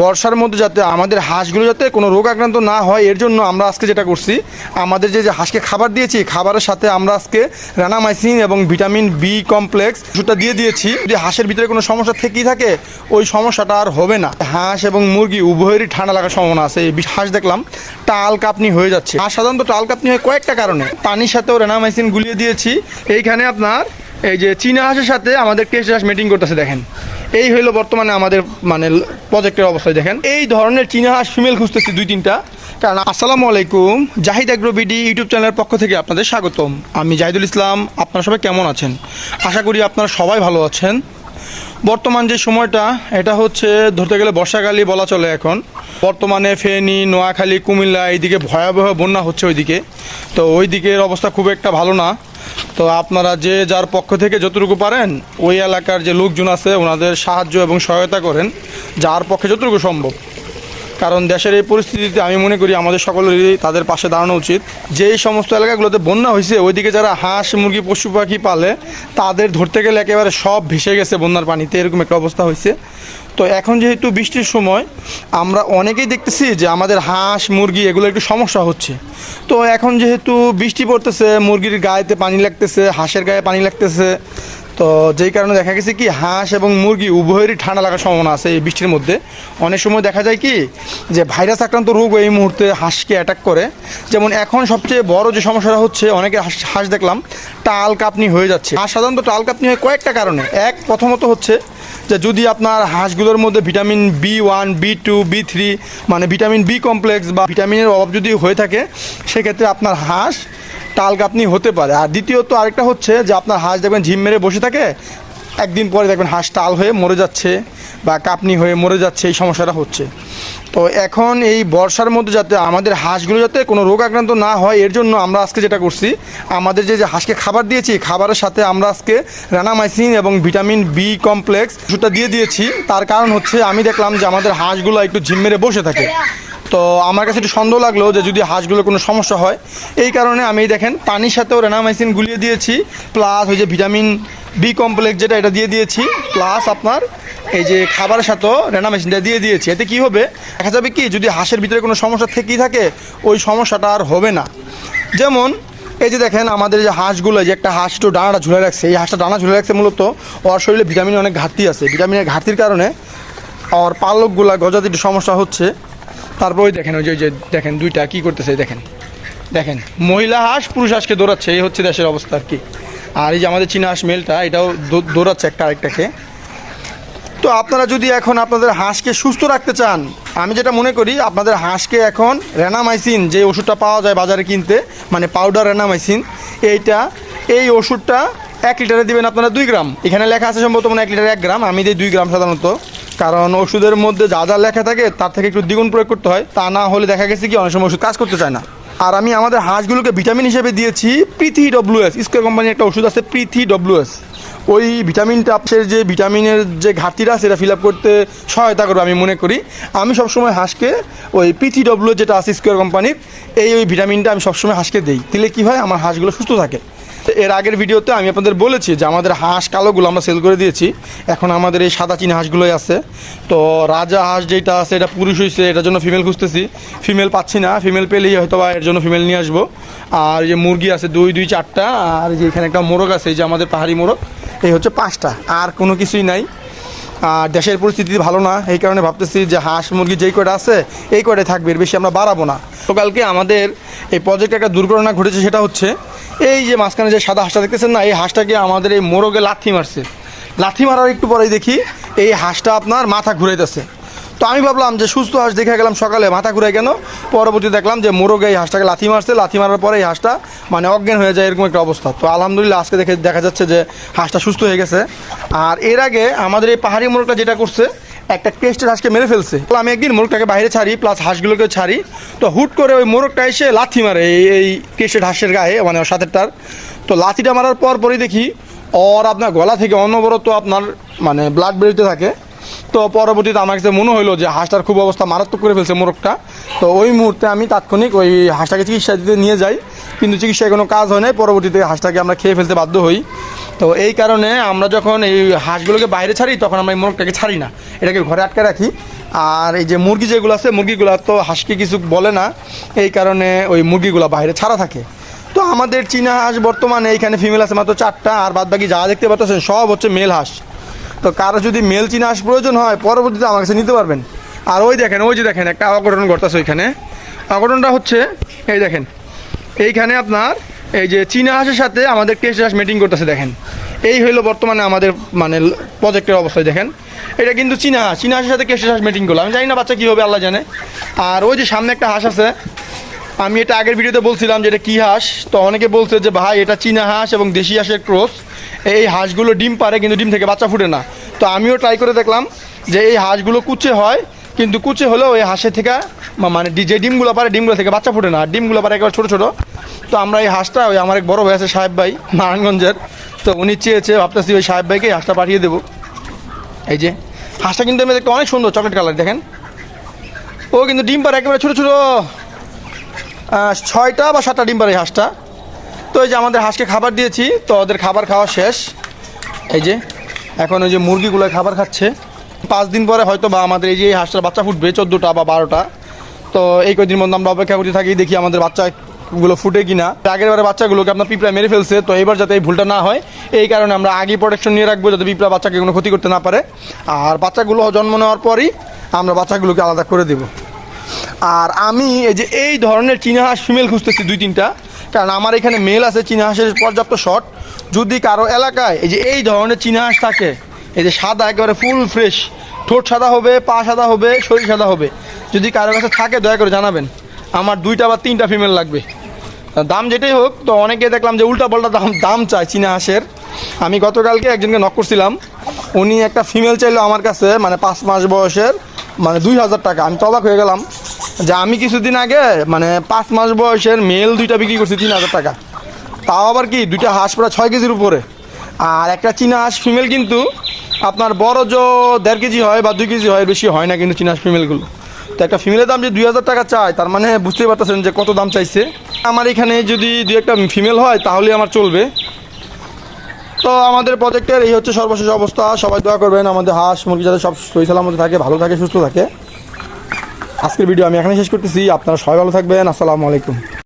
বর্ষার মধ্যে যাতে আমাদের হাঁসগুলো যাতে কোনো রোগ আক্রান্ত না হয়, এর জন্য আমরা আজকে যেটা করছি, আমাদের যে যে হাঁসকে খাবার দিয়েছি খাবারের সাথে আমরা আজকে রানামাইসিন এবং ভিটামিন বি কমপ্লেক্স ওষুধটা দিয়ে দিয়েছি। যদি হাঁসের ভিতরে কোনো সমস্যা থেকেই থাকে, ওই সমস্যাটা আর হবে না। হাঁস এবং মুরগি উভয়েরই ঠান্ডা লাগার সম্ভাবনা আছে। এই হাঁস দেখলাম, টাল কাপনি হয়ে যাচ্ছে। হাঁস সাধারণত টাল কাপনি হয় কয়েকটা কারণে। পানির সাথেও রানামাইসিন গুলিয়ে দিয়েছি। এইখানে আপনার, এই যে চীনা হাঁসের সাথে আমাদের কেশ হাঁস মিটিং করতেছে, দেখেন। এই হইল বর্তমানে আমাদের মানে প্রজেক্টের অবস্থায় দেখেন। এই ধরনের চীনা হাঁস ফিমেল খুঁজতেছি দুই, তিনটা। কারণ, আসসালামু আলাইকুম, জাহিদ বিডি ইউটিউব চ্যানেলের পক্ষ থেকে আপনাদের স্বাগতম। আমি জাহিদুল ইসলাম, আপনারা সবাই কেমন আছেন? আশা করি আপনারা সবাই ভালো আছেন। বর্তমান যে সময়টা, এটা হচ্ছে, ধরতে গেলে বর্ষাকালই বলা চলে এখন। বর্তমানে ফেনী, নোয়াখালী, কুমিল্লা, এইদিকে ভয়াবহ বন্যা হচ্ছে ওইদিকে। তো ওই দিকের অবস্থা খুব একটা ভালো না। তো আপনারা যে যার পক্ষ থেকে যতটুকু পারেন, ওই এলাকার যে লোকজন আছে, ওনাদের সাহায্য এবং সহায়তা করেন, যার পক্ষে যতটুকু সম্ভব। কারণ দেশের এই পরিস্থিতিতে আমি মনে করি আমাদের সকলেরই তাদের পাশে দাঁড়ানো উচিত। যেই সমস্ত এলাকাগুলোতে বন্যা হয়েছে, ওইদিকে যারা হাঁস, মুরগি, পশু পাখি পালে, তাদের ধরতে গেলে একেবারে সব ভেসে গেছে বন্যার পানিতে, এরকম একটা অবস্থা হয়েছে। তো এখন যেহেতু বৃষ্টির সময়, আমরা অনেকেই দেখতেছি যে আমাদের হাঁস, মুরগি, এগুলো একটু সমস্যা হচ্ছে। তো এখন যেহেতু বৃষ্টি পড়তেছে, মুরগির গায়েতে পানি লাগতেছে, হাঁসের গায়ে পানি লাগতেছে তো যেই কারণে দেখা গেছে কি, হাঁস এবং মুরগি উভয়েরই ঠান্ডা লাগার সম্ভাবনা আছে এই বৃষ্টির মধ্যে। অনেক সময় দেখা যায় কি, যে ভাইরাস আক্রান্ত রোগ এই মুহূর্তে হাঁসকে অ্যাটাক করে। যেমন এখন সবচেয়ে বড় যে সমস্যাটা হচ্ছে, অনেকে হাঁস হাঁস দেখলাম, টাল কাপনি হয়ে যাচ্ছে। হাঁস সাধারণত টাল কাপনি হয় কয়েকটা কারণে। এক, প্রথমত হচ্ছে যে যদি আপনার হাঁসগুলোর মধ্যে vitamin B one, B two, B three মানে ভিটামিন বি কমপ্লেক্স বা ভিটামিনের অভাব যদি হয়ে থাকে, সেক্ষেত্রে আপনার হাঁস টাল কাপনি হতে পারে। আর দ্বিতীয়ত আরেকটা হচ্ছে যে আপনার হাঁস দেখবেন ঝিম মেরে বসে থাকে, একদিন পরে দেখবেন হাঁস টাল হয়ে মরে যাচ্ছে বা কাপনি হয়ে মরে যাচ্ছে, এই সমস্যাটা হচ্ছে। তো এখন এই বর্ষার মধ্যে যাতে আমাদের হাঁসগুলো যাতে কোনো রোগ আক্রান্ত না হয়, এর জন্য আমরা আজকে যেটা করছি, আমাদের যে যে হাঁসকে খাবার দিয়েছি খাবারের সাথে আমরা আজকে রানামাইসিন এবং ভিটামিন বি কমপ্লেক্স ওষুধটা দিয়ে দিয়েছি। তার কারণ হচ্ছে আমি দেখলাম যে আমাদের হাঁসগুলো একটু ঝিম মেরে বসে থাকে। তো আমার কাছে একটু সন্দেহ লাগল যে যদি হাঁসগুলোর কোনো সমস্যা হয়, এই কারণে আমি দেখেন পানির সাথেও রেনামাইসিন গুলিয়ে দিয়েছি প্লাস ওই যে ভিটামিন বি কমপ্লেক্স যেটা, এটা দিয়ে দিয়েছি প্লাস আপনার এই যে খাবারের সাথেও রেনামেশিনটা দিয়ে দিয়েছি। এতে কি হবে? দেখা যাবে কি, যদি হাঁসের ভিতরে কোনো সমস্যা থেকেই থাকে, ওই সমস্যাটা আর হবে না। যেমন এই যে দেখেন আমাদের যে হাঁসগুলো যে একটা হাঁস একটু ডানাটা ঝুলে রাখছে, এই হাঁসটা ডানা ঝুলে রাখছে মূলত ওর শরীরে ভিটামিনের অনেক ঘাটতি আছে। ভিটামিনের ঘাটতির কারণে ওর পালকগুলা গজাতে একটু সমস্যা হচ্ছে। তারপর দেখেন, ওই যে দেখেন দুইটা কি করতেছে দেখেন। দেখেন, মহিলা হাঁস, পুরুষ হাঁসকে দৌড়াচ্ছে, এই হচ্ছে দেশের অবস্থা আর কি। আর এই যে আমাদের চীনা হাঁস মেলটা, এটাও দৌড়াচ্ছে একটা আরেকটাকে। তো আপনারা যদি এখন আপনাদের হাঁসকে সুস্থ রাখতে চান, আমি যেটা মনে করি, আপনাদের হাঁসকে এখন রেনামাইসিন, যে ওষুধটা পাওয়া যায় বাজারে কিনতে মানে পাউডার রেনামাইসিন, এইটা, এই ওষুধটা এক লিটারে দিবেন আপনারা দুই গ্রাম। এখানে লেখা আছে সম্ভবত মানে এক লিটারে এক গ্রাম, আমি দিই দুই গ্রাম সাধারণত। কারণ ওষুধের মধ্যে যা যা লেখা থাকে, তার থেকে একটু দ্বিগুণ প্রয়োগ করতে হয়। তা না হলে দেখা গেছে কি, অনেক সময় ওষুধ কাজ করতে চায় না। আর আমি আমাদের হাঁসগুলোকে ভিটামিন হিসেবে দিয়েছি, পৃথি ডব্লিউএস, স্কোয়ার কোম্পানির একটা ওষুধ আছে পৃথি ডব্লিউএস। ওই ভিটামিনটা আপনার যে ভিটামিনের যে ঘাটতিটা, সেটা ফিল আপ করতে সহায়তা করবে আমি মনে করি। আমি সবসময় হাঁসকে ওই পিটি ডব্লিউ যেটা আছে স্কোয়ার কোম্পানির, এই ওই ভিটামিনটা আমি সবসময় হাঁসকে দিই। দিলে কী হয়, আমার হাঁসগুলো সুস্থ থাকে। এর আগের ভিডিওতে আমি আপনাদের বলেছি যে আমাদের হাঁস কালোগুলো আমরা সেল করে দিয়েছি। এখন আমাদের এই সাদা চীনা হাঁসগুলোই আছে। তো রাজা হাঁস যেটা আছে, এটা পুরুষ হয়েছে এটার জন্য ফিমেল খুঁজতেছি। ফিমেল পাচ্ছি না ফিমেল পেলেই হয়তো বা এর জন্য ফিমেল নিয়ে আসব। আর যে মুরগি আছে, দুই দুই, চারটা, আর যে এখানে একটা মোরগ আছে, এই যে আমাদের পাহাড়ি মোরগ, এই হচ্ছে পাঁচটা। আর কোনো কিছুই নাই। আর দেশের পরিস্থিতি ভালো না, এই কারণে ভাবতেছি যে হাঁস, মুরগি যেই কয়টা আছে, এই কয়টাই থাকবে বেশি আমরা বাড়াবো না। গতকালকে আমাদের এই প্রজেক্টে একটা দুর্ঘটনা ঘটেছে, সেটা হচ্ছে এই যে মাঝখানে যে সাদা হাঁসটা দেখতেছেন না, এই হাঁসটাকে আমাদের এই মোরগে লাথি মারছে। লাথি মারার একটু পরেই দেখি এই হাঁসটা আপনার মাথা ঘুরাইতেছে। তো আমি ভাবলাম যে সুস্থ হাঁস দেখে গেলাম সকালে, মাথা ঘুরে কেন? পরবর্তী দেখলাম যে মোরগে এই হাঁসটাকে লাথি মারছে। লাথি মারার পরে এই হাঁসটা মানে অজ্ঞান হয়ে যায় এরকম একটা অবস্থা। তো আলহামদুলিল্লাহ আজকে দেখে দেখা যাচ্ছে যে হাঁসটা সুস্থ হয়ে গেছে। আর এর আগে আমাদের এই পাহাড়ি মোরগটা যেটা করছে একটা কেস্টের হাঁসকে মেরে ফেলছে। আমি একদিন মোরগটাকে বাইরে ছাড়ি প্লাস হাঁসগুলোকে ছাড়ি। তো হুট করে ওই মোরগটা এসে লাথি মারে এই এই কেস্টেড হাঁসের গায়ে মানে ওর সাথেরটার তো লাথিটা মারার পর পরই দেখি, ওর আপনার গলা থেকে অনবরত আপনার মানে ব্লাড বেরোতে থাকে। তো পরবর্তীতে আমার কাছে মনে হলো যে হাঁসটার খুব অবস্থা মারাত্মক করে ফেলছে মোরগটা। তো ওই মুহূর্তে আমি তাৎক্ষণিক ওই হাঁসটাকে চিকিৎসা দিতে নিয়ে যাই। কিন্তু চিকিৎসায় কোনো কাজ হয় নাই, পরবর্তীতে হাঁসটাকে আমরা খেয়ে ফেলতে বাধ্য হই। তো এই কারণে আমরা যখন এই হাঁসগুলোকে বাইরে ছাড়ি, তখন আমরা এই মোরগটাকে ছাড়ি না। এটাকে ঘরে আটকে রাখি। আর এই যে মুরগি যেগুলো আছে, মুরগিগুলো তো হাঁসকে কিছু বলে না। এই কারণে ওই মুরগিগুলো বাইরে ছাড়া থাকে। তো আমাদের চীনা হাঁস বর্তমানে এইখানে ফিমেল আছে মাত্র চারটা, আর বাদ বাকি যা দেখতে পাচ্ছেন সব হচ্ছে মেল হাঁস। তো কারও যদি মেল চীনা হাঁস প্রয়োজন হয়, পরবর্তীতে আমার কাছে নিতে পারবেন। আর ওই দেখেন, ওই যে দেখেন, একটা অঘটন ঘটতেছে ওইখানে। অঘটনটা হচ্ছে, এই দেখেন, এইখানে আপনার এই যে চীনা হাঁসের সাথে আমাদের কেশ হাঁস মিটিং করতেছে, দেখেন। এই হইল বর্তমানে আমাদের মানে প্রজেক্টের অবস্থায়, দেখেন। এটা কিন্তু চীনা হাঁস, চীনা হাঁসের সাথে কেশ হাঁস মিটিং করল আমি জানি না বাচ্চা কী হবে, আল্লাহ জানে। আর ওই যে সামনে একটা হাঁস আছে, আমি এটা আগের ভিডিওতে বলছিলাম যে এটা কী হাঁস, তো অনেকে বলছে যে, ভাই, এটা চীনা হাঁস এবং দেশি হাঁসের ক্রস। এই হাঁসগুলো ডিম পারে, কিন্তু ডিম থেকে বাচ্চা ফুটে না। তো আমিও ট্রাই করে দেখলাম যে এই হাঁসগুলো কুচে হয় কিন্তু কুচে হলেও ওই হাঁসের থেকে মানে যে ডিমগুলো পারে, ডিমগুলো থেকে বাচ্চা ফুটে না। ডিমগুলো পারে একেবারে ছোটো ছোটো। তো আমরা এই হাঁসটা, ওই আমার এক বড় ভাই আছে, সাহেব ভাই নারায়ণগঞ্জের তো উনি চেয়েছে, ভাবতেছি ওই সাহেব ভাইকে হাঁসটা পাঠিয়ে দেবো। এই যে, হাঁসটা কিন্তু এমনি দেখতে অনেক সুন্দর চকলেট কালার দেখেন। ও কিন্তু ডিম পারে একেবারে ছোটো ছোটো। ছয়টা বা সাতটা ডিম পারে এই হাঁসটা। তো এই যে আমাদের হাঁসকে খাবার দিয়েছি, তো ওদের খাবার খাওয়া শেষ। এই যে, এখন ওই যে মুরগিগুলো খাবার খাচ্ছে। পাঁচ দিন পরে হয়তো বা আমাদের এই যে হাঁসটার বাচ্চা ফুটবে, চোদ্দোটা বা বারোটা। তো এই কদিন মধ্যে আমরা অপেক্ষা করতে থাকি, দেখি আমাদের বাচ্চাগুলো ফুটে কিনা। আগের বারে বাচ্চাগুলোকে আপনার পিঁপড়া মেরে ফেলছে, তো এবার যাতে এই ভুলটা না হয়, এই কারণে আমরা আগে প্রোটেকশন নিয়ে রাখব যাতে পিঁপড়া বাচ্চাকে কোনো ক্ষতি করতে না পারে। আর বাচ্চাগুলো জন্ম নেওয়ার পরই আমরা বাচ্চাগুলোকে আলাদা করে দেবো। আর আমি এই যে এই ধরনের চীনা হাঁস ফিমেল খুঁজতেছি দুই তিনটা, কারণ আমার এখানে মেল আছে, চীনা হাঁসের পর্যাপ্ত শট। যদি কারও এলাকায় এই যে এই ধরনের চীনা হাঁস থাকে এই যে সাদা, একেবারে ফুল ফ্রেশ ঠোঁট সাদা হবে, পা সাদা হবে, শরীর সাদা হবে। যদি কারও কাছে থাকে, দয়া করে জানাবেন। আমার দুইটা বা তিনটা ফিমেল লাগবে। দাম যেটাই হোক, তো অনেকে দেখলাম যে উল্টা পাল্টা দাম দাম চায় চীনা হাঁসের। আমি গতকালকে একজনকে নক করছিলাম। উনি একটা ফিমেল চাইলো আমার কাছে মানে পাঁচ মাস বয়সের মানে দুই হাজার টাকা। আমি তো অবাক হয়ে গেলাম যে আমি কিছুদিন আগে মানে পাঁচ মাস বয়সের মেল দুইটা বিক্রি করছি তিন হাজার টাকা। তাও আবার কি, দুইটা হাঁস প্রায় ছয় কেজির উপরে। আর একটা চীনা হাঁস ফিমেল কিন্তু আপনার বড় যে দেড় কেজি হয় বা দুই কেজি হয় বেশি হয় না কিন্তু চীনা হাঁস ফিমেলগুলো। তো একটা ফিমেলের দাম যে দুই হাজার টাকা চায় তার মানে বুঝতেই পারতেছেন যে কত দাম চাইছে। আমার এখানে যদি দুই একটা ফিমেল হয়, তাহলে আমার চলবে। তো আমাদের প্রজেক্টের এই হচ্ছে সর্বশেষ অবস্থা। সবাই দোয়া করবেন, আমাদের হাঁস মুরগি যাতে সব সহি সালামতে থাকে, ভালো থাকে, সুস্থ থাকে। আজকের ভিডিও আমি এখানে শেষ করতেছি। আপনারা সবাই ভালো থাকবেন। আসসালামু আলাইকুম।